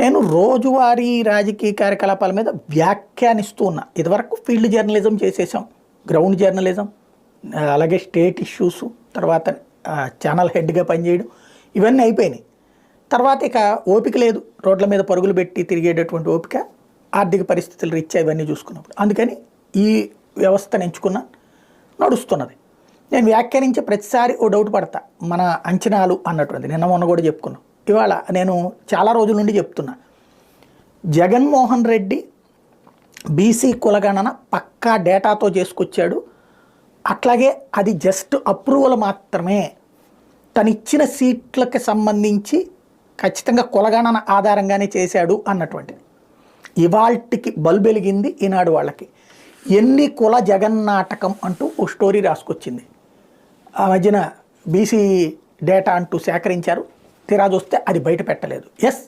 నేను రోజువారీ రాజకీయ కార్యకలాపాల మీద వ్యాఖ్యానిస్తూ ఉన్నా. ఇదివరకు ఫీల్డ్ జర్నలిజం చేసేసాం. గ్రౌండ్ జర్నలిజం అలాగే స్టేట్ ఇష్యూస్ తర్వాత ఛానల్ హెడ్గా పనిచేయడం ఇవన్నీ అయిపోయినాయి. తర్వాత ఇక ఓపిక లేదు. రోడ్ల మీద పరుగులు పెట్టి తిరిగేటటువంటి ఓపిక ఆర్థిక పరిస్థితులు రీత్యా ఇవన్నీ చూసుకున్నప్పుడు. అందుకని ఈ వ్యవస్థను ఎంచుకున్నా నడుస్తున్నది. నేను వ్యాఖ్యానించే ప్రతిసారి ఓ డౌట్ పడతా. మన అంచనాలు అన్నటువంటి నిన్న మొన్న కూడా చెప్పుకున్నాం. ఇవాళ నేను చాలా రోజుల నుండి చెప్తున్నా. జగన్మోహన్ రెడ్డి బీసీ కులగణన పక్కా డేటాతో చేసుకొచ్చాడు. అట్లాగే అది జస్ట్ అప్రూవల్ మాత్రమే. తనిచ్చిన సీట్లకు సంబంధించి ఖచ్చితంగా కులగణన ఆధారంగానే చేశాడు అన్నటువంటిది ఇవాల్టికి బల్బు వెలిగింది ఈనాడు వాళ్ళకి. ఎన్ని కుల జగన్నాటకం అంటూ ఓ స్టోరీ రాసుకొచ్చింది. ఆ మధ్యన బీసీ డేటా అంటూ సేకరించారు. తీరా చూస్తే అది బయట పెట్టలేదు. ఎస్